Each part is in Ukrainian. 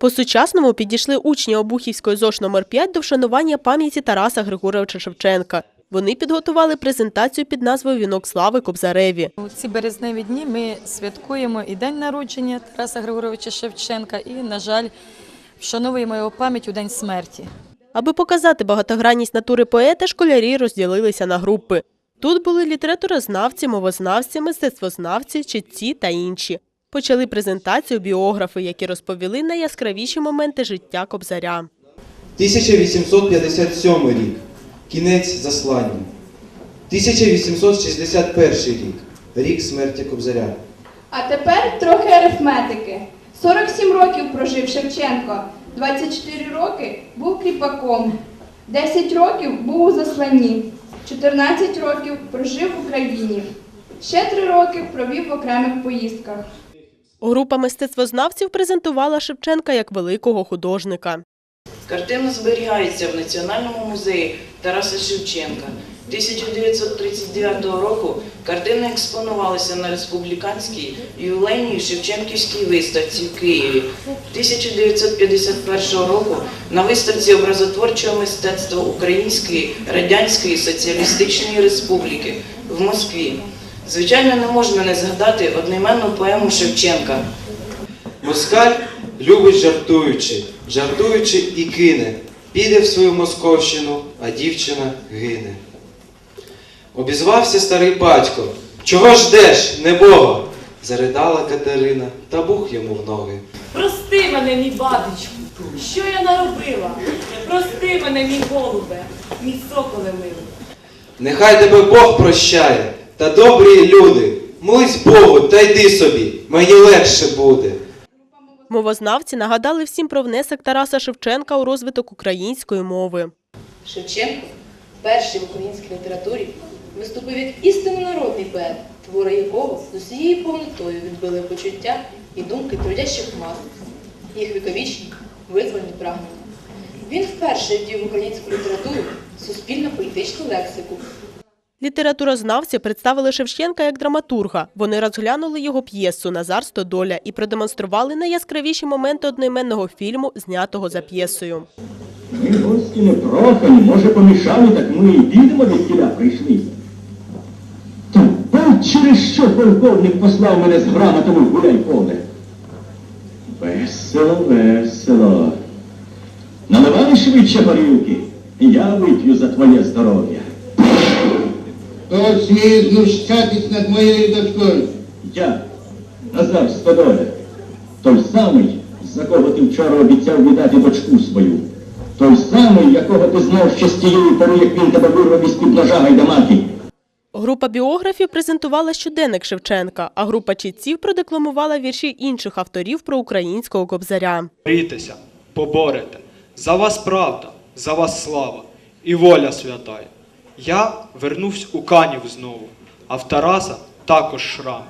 По-сучасному підійшли учні Обухівської ЗОШ номер 5 до вшанування пам'яті Тараса Григоровича Шевченка. Вони підготували презентацію під назвою Вінок слави Кобзареві. У ці березневі дні ми святкуємо і день народження Тараса Григоровича Шевченка, і, на жаль, вшановуємо його пам'ять у день смерті. Аби показати багатогранність натури поета, школярі розділилися на групи. Тут були літературознавці, мовознавці, мистецтвознавці, читці та інші. Почали презентацію біографи, які розповіли найяскравіші моменти життя Кобзаря. 1857 рік. Кінець заслання. 1861 рік. Рік смерті Кобзаря. А тепер трохи арифметики. 47 років прожив Шевченко, 24 роки був кріпаком, 10 років був у засланні, 14 років прожив в Україні, ще 3 роки провів в окремих поїздках. Група мистецтвознавців презентувала Шевченка як великого художника. Картина зберігається в Національному музеї Тараса Шевченка. 1939 року картина експонувалася на республіканській ювілейній Шевченківській виставці в Києві. 1951 року на виставці образотворчого мистецтва Української Радянської Соціалістичної Республіки в Москві. Звичайно, не можна не згадати одноіменну поему Шевченка. Москаль любить жартуючи, жартуючи і кине. Піде в свою Московщину, а дівчина гине. Обізвався старий батько. Чого ждеш, небога? Заридала Катерина та бух йому в ноги. Прости мене, мій батечку, що я наробила? Прости мене, мій голубе, мій соколе милий. Нехай тебе Бог прощає, та добрі люди. Молись Богу та йди собі, мені легше буде. Мовознавці нагадали всім про внесок Тараса Шевченка у розвиток української мови. Шевченко, перший в українській літературі, виступив як істинно народний поет, твори якого з усією повнотою відбили почуття і думки трудящих мас, їх віковічні, визвольні прагнення. Він вперше вдів українську літературу суспільно-політичну лексику, Літературознавці представили Шевченка як драматурга. Вони розглянули його п'єсу Назар Стодоля і продемонстрували найяскравіші моменти одноіменного фільму, знятого за п'єсою. Ми гості не прохані, може помішали, так ми і підемо від тіля прийшли. Та от через що полковник послав мене з грамотами гуляй поле. Весело, весело. Наливай швидше горілки, я вип'ю за твоє здоров'я. Хто сміє знущатись над моєю дочкою? Я, Назар Стодоля, той самий, за кого ти вчора обіцяв віддати дочку свою. Той самий, якого ти знав ще з тієї пори, як він тебе вирвав із-під ножа гайдамаки. Група біографів презентувала щоденник Шевченка, а група читців продекламувала вірші інших авторів про українського кобзаря. Борітеся, поборете. За вас правда, за вас слава і воля святая. Я вернувся у Канів знову, а в Тараса також шрам.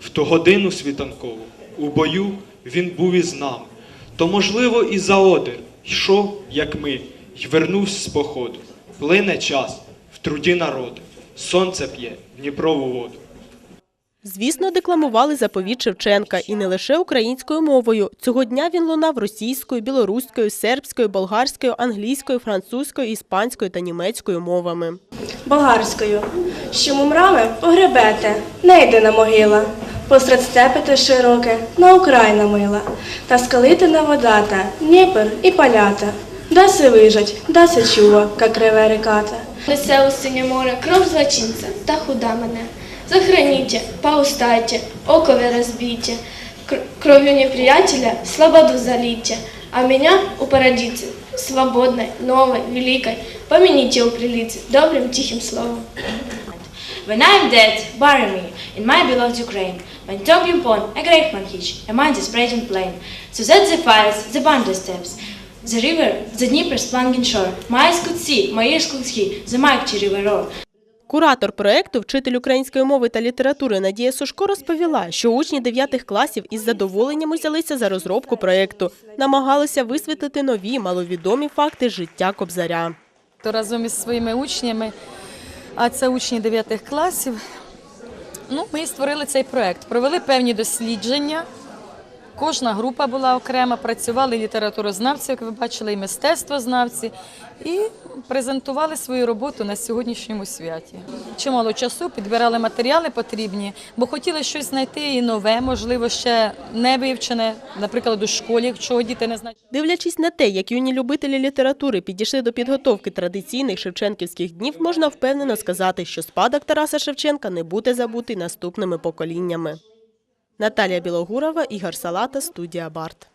В ту годину світанкову у бою він був із нами. То, можливо, і за одер йшов, як ми, й вернувся з походу. Плине час в труді народу, сонце п'є Дніпрову воду. Звісно, декламували заповіт Шевченка і не лише українською мовою. Цього дня він лунав російською, білоруською, сербською, болгарською, англійською, французькою, іспанською та німецькою мовами. болгарською, що мумрами погребете, не єдина могила, посеред степи те широке, на Україна мила, та скалитина водата, Дніпр і палята, да се вижать, да се чува, как реве реката. Несе у синє море кров злочинця та худа мене. Захороните, поустайте, око вы разбейте, Кр- кровью неприятеля слободу залейте, а меня упородите, свободной, новой, великой, помяните у прилицы добрым тихим словом. When I'm dead, bury me in my beloved Ukraine. When Tom pon a great man hitch, a mind is spread and plain. So that the fires, the bundle steps, the river, the Dnieper's plunging shore. My eyes could see, my ears could hear, the mighty river roar. Куратор проекту, вчитель української мови та літератури Надія Сушко розповіла, що учні 9 класів із задоволенням взялися за розробку проекту, намагалися висвітлити нові маловідомі факти життя Кобзаря. То разом із своїми учнями, а це учні 9 класів, ну, ми створили цей проект. Провели певні дослідження Кожна група була окрема, працювали літературознавці, як ви бачили, і мистецтвознавці, і презентували свою роботу на сьогоднішньому святі. Чимало часу підбирали матеріали потрібні, бо хотіли щось знайти і нове, можливо, ще не вивчене, наприклад, у школі, чого діти не знають. Дивлячись на те, як юні любителі літератури підійшли до підготовки традиційних шевченківських днів, можна впевнено сказати, що спадок Тараса Шевченка не буде забутий наступними поколіннями. Наталія Білогурова, Ігор Салата, студія Барт.